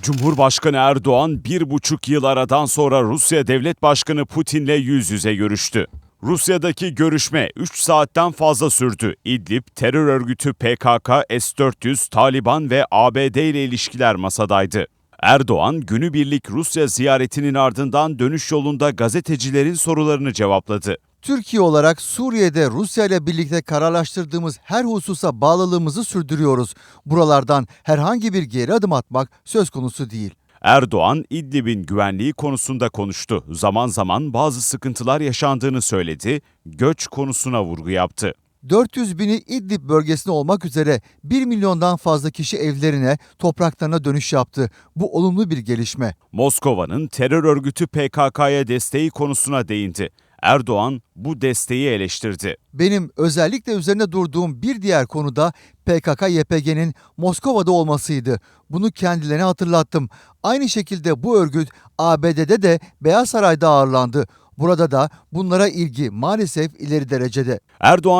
Cumhurbaşkanı Erdoğan bir buçuk yıl aradan sonra Rusya Devlet Başkanı Putin'le yüz yüze görüştü. Rusya'daki görüşme 3 saatten fazla sürdü. İdlib, terör örgütü PKK, S-400, Taliban ve ABD ile ilişkiler masadaydı. Erdoğan, günübirlik Rusya ziyaretinin ardından dönüş yolunda gazetecilerin sorularını cevapladı. Türkiye olarak Suriye'de Rusya ile birlikte kararlaştırdığımız her hususa bağlılığımızı sürdürüyoruz. Buralardan herhangi bir geri adım atmak söz konusu değil. Erdoğan, İdlib'in güvenliği konusunda konuştu. Zaman zaman bazı sıkıntılar yaşandığını söyledi, göç konusuna vurgu yaptı. 400 bini İdlib bölgesinde olmak üzere 1 milyondan fazla kişi evlerine, topraklarına dönüş yaptı. Bu olumlu bir gelişme. Moskova'nın terör örgütü PKK'ya desteği konusuna değindi. Erdoğan bu desteği eleştirdi. Benim özellikle üzerine durduğum bir diğer konu da PKK-YPG'nin Moskova'da olmasıydı. Bunu kendilerine hatırlattım. Aynı şekilde bu örgüt ABD'de de Beyaz Saray'da ağırlandı. Burada da bunlara ilgi maalesef ileri derecede. Erdoğan